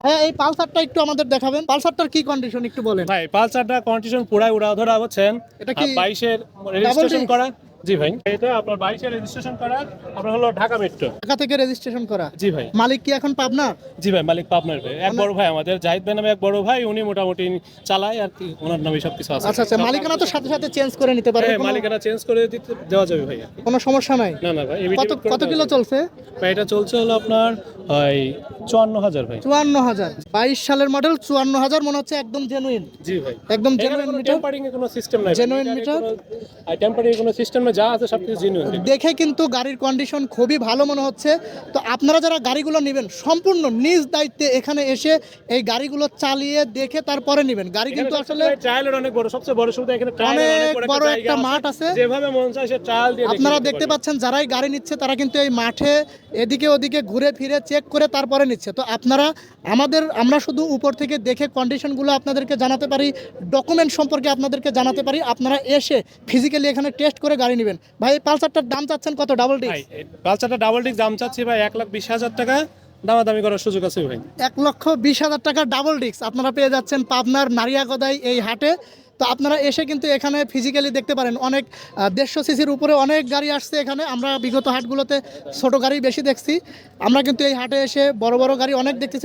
হ্যাঁ এই পালসারটা একটু আমাদের দেখাবেন। পালসারটার কি কন্ডিশন একটু বলেন। ভাই পালসারটা কন্ডিশন পুরাই উড়া ধরা হচ্ছেন এটা কি রেজিস্ট্রেশন করা জি ভাই এটা আপনার বাইশের রেজিস্ট্রেশন করা আপনার হলো ঢাকা মেট্রো ঢাকা থেকে রেজিস্ট্রেশন করা। জি ভাই। মালিক কি এখন পাবনা? জি ভাই মালিক পাবনার ভাই এক বড় ভাই আমাদের জাহিদ ভাই নামে এক বড় ভাই উনি মোটামুটি চালায় আর কি ওনার নামে সবকিছু আছে। আচ্ছা আচ্ছা মালিকানা তো সাথে সাথে চেঞ্জ করে নিতে পারবে হ্যাঁ মালিকানা চেঞ্জ করে দিতে দেওয়া যাবে ভাই। কোনো সমস্যা নাই? না না ভাই কত কিলো চলছে? ভাই এটা চলছে হলো আপনার চুয়ান্ন হাজার ভাই। চুয়ান্ন হাজার। বাইশ সালের মডেল চুয়ান্ন হাজার মনে হচ্ছে একদম জেনুইন জি ভাই। একদম এখানে জেনুইন মিটার টেম্পারিং এর কোনো সিস্টেম নাই Genuine meter? টেম্পারিং কোনো সিস্টেম যা আছে জেনুইন দেখে কিন্তু গাড়ির কন্ডিশন খুবই ভালো মনে হচ্ছে। তো আপনারা যারা গাড়িগুলো নেবেন সম্পূর্ণ নিজ দায়িত্বে এখানে এসে এই গাড়িগুলো চালিয়ে দেখে তারপরে নেবেন। গাড়ি কিন্তু আসলে ট্রায়ালের অনেক বড় সবচেয়ে বড় সুবিধা এখানে ট্রায়ালের অনেক বড় একটা মাঠ আছে। যেভাবে মন চায় সে ট্রায়াল দিয়ে আপনারা দেখতে পাচ্ছেন যারাই গাড়ি নিচ্ছে তারা কিন্তু এই মাঠে এদিকে ওদিকে ঘুরে ফিরে চেক করে তারপরে নিচ্ছে। তো আপনারা আমাদের আমরা শুধু উপর থেকে দেখে কন্ডিশনগুলো আপনাদেরকে জানাতে পারি ডকুমেন্ট সম্পর্কে আপনাদেরকে জানাতে পারি। আপনারা এসে ফিজিক্যালি এখানে টেস্ট করে গাড়ি নেবেন। ভাই পালসারটার দাম চাচ্ছেন কত? ডাবল ডিস্ক এই ডাবল ডিস্ক দাম চাচ্ছি ভাই এক লাখ বিশ হাজার টাকা। দামাদামি করার সুযোগ আছে ভাই। এক লক্ষ বিশ হাজার টাকা ডাবল ডিস্ক আপনারা পেয়ে যাচ্ছেন পাবনার নারিয়াগদাই এই হাটে। তো আপনারা এসে কিন্তু এখানে ফিজিক্যালি দেখতে পারেন। অনেক দেড়শো সিসির উপরে অনেক গাড়ি আসছে এখানে। আমরা বিগত হাটগুলোতে ছোট গাড়ি বেশি দেখছি। আমরা কিন্তু এই হাটে এসে বড় বড় গাড়ি অনেক দেখতেছি।